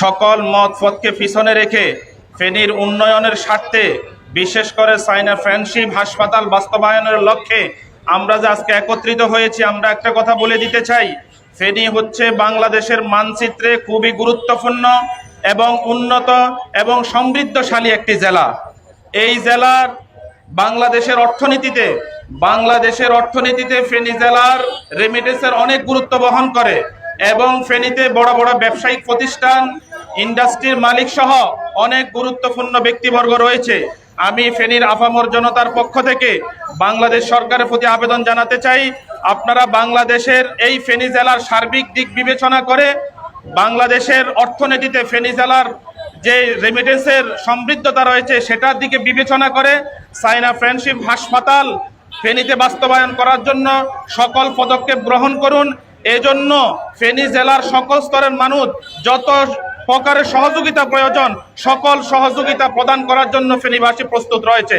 সকল মত পথকে পিছনে রেখে ফেনীর উন্নয়নের স্বার্থে, বিশেষ করে সাইনা ফ্রেন্ডশিপ হাসপাতাল বাস্তবায়নের লক্ষ্যে আমরা যে আজকে একত্রিত হয়েছি, আমরা একটা কথা বলে দিতে চাই। ফেনী হচ্ছে বাংলাদেশের মানচিত্রে খুবই গুরুত্বপূর্ণ এবং উন্নত এবং সমৃদ্ধশালী একটি জেলা। এই জেলার বাংলাদেশের অর্থনীতিতে বাংলাদেশের অর্থনীতিতে ফেনী জেলার রেমিটেন্সের অনেক গুরুত্ব বহন করে এবং ফেনীতে বড় বড় ব্যবসায়িক প্রতিষ্ঠান ইন্ডাস্ট্রির মালিক সহ অনেক গুরুত্বপূর্ণ ব্যক্তিবর্গ রয়েছে। আমি ফেনীর আফামর জনতার পক্ষ থেকে বাংলাদেশ সরকারের প্রতি আবেদন জানাতে চাই, আপনারা বাংলাদেশের এই ফেনী জেলার সার্বিক দিক বিবেচনা করে বাংলাদেশের অর্থনীতিতে ফেনী জেলার যে রেমিটেন্সের সমৃদ্ধতা রয়েছে সেটার দিকে বিবেচনা করে সাইনা ফ্রেন্ডশিপ হাসপাতাল ফেনীতে বাস্তবায়ন করার জন্য সকল পদক্ষেপ গ্রহণ করুন। এজন্য ফেনী জেলার সকল স্তরের মানুষ যত প্রকারের সহযোগিতা প্রয়োজন। সকল সহযোগিতা প্রদান করার জন্য ফেনীবাসী প্রস্তুত রয়েছে।